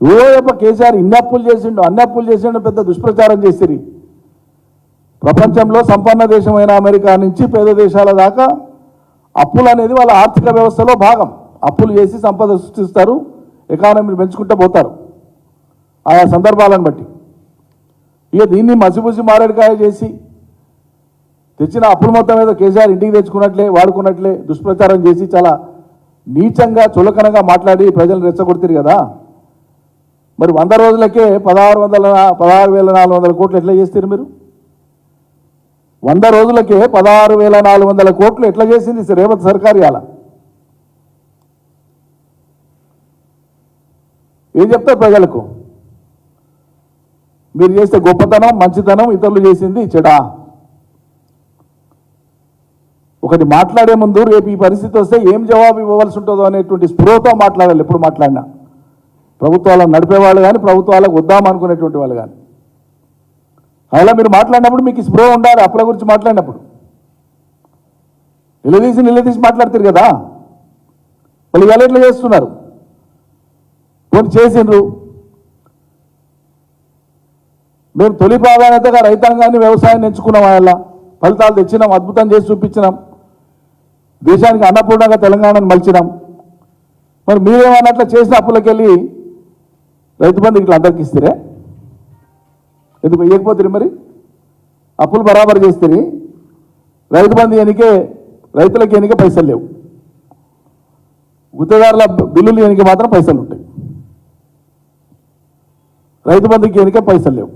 ఓయప్ప కేసీఆర్ ఇన్ని అప్పులు చేసిండు అన్ని అప్పులు చేసిండు పెద్ద దుష్ప్రచారం చేసిరి. ప్రపంచంలో సంపన్న దేశమైన అమెరికా నుంచి పేద దేశాల దాకా అప్పులు అనేది వాళ్ళ ఆర్థిక వ్యవస్థలో భాగం. అప్పులు చేసి సంపద సృష్టిస్తారు ఎకానమీని పెంచుకుంటూ పోతారు. ఆయా సందర్భాలను బట్టి. ఇక దీన్ని మసిపూసి మారేడుకాయ చేసి తెచ్చిన అప్పుల మొత్తం మీద కేసీఆర్ ఇంటికి తెచ్చుకున్నట్లే వాడుకున్నట్లే దుష్ప్రచారం చేసి చాలా నీచంగా చులకనగా మాట్లాడి ప్రజలు రెచ్చగొడుతారు కదా. మరి వంద రోజులకే పదహారు వందల పదహారు వేల నాలుగు వందల కోట్లు ఎట్లా చేస్తారు మీరు? వంద రోజులకే పదహారు వేల నాలుగు వందల కోట్లు ఎట్లా చేసింది రేవంత్ సర్కార్ ఇవాళ? ఏం చెప్తారు ప్రజలకు? మీరు చేస్తే గొప్పతనం మంచితనం ఇతరులు చేసింది చెడా. ఒకటి మాట్లాడే ముందు రేపు ఈ పరిస్థితి వస్తే ఏం జవాబు ఇవ్వవలసి ఉంటుందో అనేటువంటి స్పృహతో మాట్లాడాలి ఎప్పుడు మాట్లాడినా. ప్రభుత్వాలను నడిపేవాళ్ళు కానీ ప్రభుత్వాలకు వద్దాం అనుకునేటువంటి వాళ్ళు కానీ. అలా మీరు మాట్లాడినప్పుడు మీకు స్ప్రో ఉండాలి అప్పుల గురించి మాట్లాడినప్పుడు. నిలదీసి నిలదీసి మాట్లాడతారు కదా. వాళ్ళు ఇవాళ ఎట్లా చేస్తున్నారు? కొన్ని చేసిండ్రు. మేము తొలి ప్రాధాన్యతగా రైతాంగాన్ని వ్యవసాయాన్ని ఎంచుకున్నాం వాళ్ళ ఫలితాలు తెచ్చినాం అద్భుతం చేసి చూపించినాం. దేశానికి అన్నపూర్ణంగా తెలంగాణను మలిచినాం. మరి మీరేమన్నట్లు చేసిన అప్పులకెళ్ళి రైతు బంధు ఇట్లా అందరికి ఇస్తారే ఎందుకు ఇవ్వకపోతే మరి? అప్పులు బరాబర్ చేస్తే రైతు బంధు ఎనికే రైతులకి ఎనికే పైసలు లేవు. గుత్తదారుల బిల్లులు ఎనికే మాత్రం పైసలు ఉంటాయి. రైతు బంధుకి ఎనికే పైసలు లేవు.